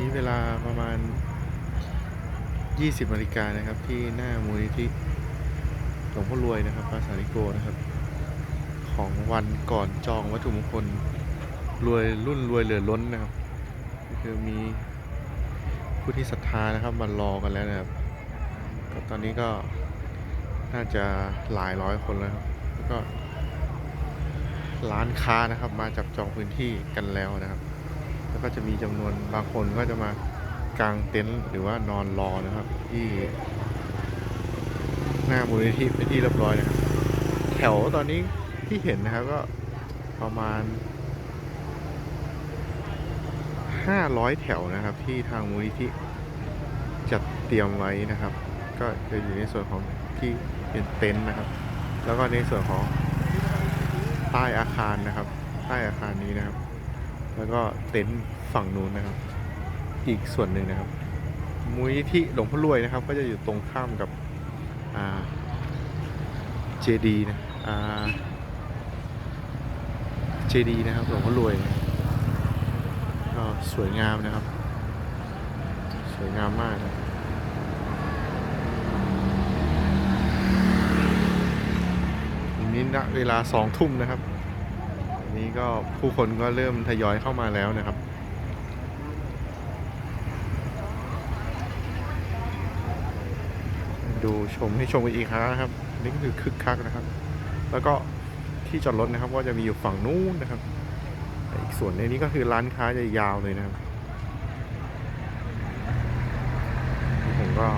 นี้เวลาประมาณ 20นาฬิกานะครับ ที่หน้ามูลนิธิหลวงพ่อรวยนะครับพระสาริโกนะครับ ของวันก่อนจองวัตถุมงคลรวยรุ่นรวยเหลือล้นนะครับก็คือมีผู้ที่ศรัทธานะครับมารอกันแล้วนะครับก็ตอนนี้ก็น่าจะหลายร้อยคนแล้วครับแล้วก็ร้านค้านะครับมาจับจองพื้นที่กันแล้วนะครับ ก็จะมีจำนวนบางคนก็จะมากางเต็นท์หรือว่านอนรอนะครับ ที่หน้ามูลนิธิเป็นที่เรียบร้อยนะครับ แถวตอนนี้ที่เห็นนะครับก็ประมาณ500แถวนะครับ ที่ทางมูลนิธิจัดเตรียมไว้นะครับ ก็จะอยู่ในส่วนของที่เป็นเต็นท์นะครับ แล้วก็ในส่วนของใต้อาคารนะครับ ใต้อาคารนี้นะครับ แล้วก็เต็นท์ฝั่งนู้นนะครับ อีกส่วนหนึ่งนะครับมูลนิธิหลวงพ่อรวยนะครับ ก็จะอยู่ตรงข้ามกับเจดีนะเจดีนะครับหลวงพ่อรวยนะก็สวยงามนะครับ สวยงามมากครับอันนี้ณเวลาสองทุ่มนะครับ นี้ก็ผู้คนก็เริ่มทยอยเข้ามาแล้วนะครับ ดูชมให้ชมกันอีกครั้งนะครับ นี่ก็คือคึกคักนะครับ แล้วก็ที่จอดรถนะครับ ก็จะมีอยู่ฝั่งนู้นนะครับ อีกส่วนในนี้ก็คือร้านค้าจะยาวเลยนะครับผมก็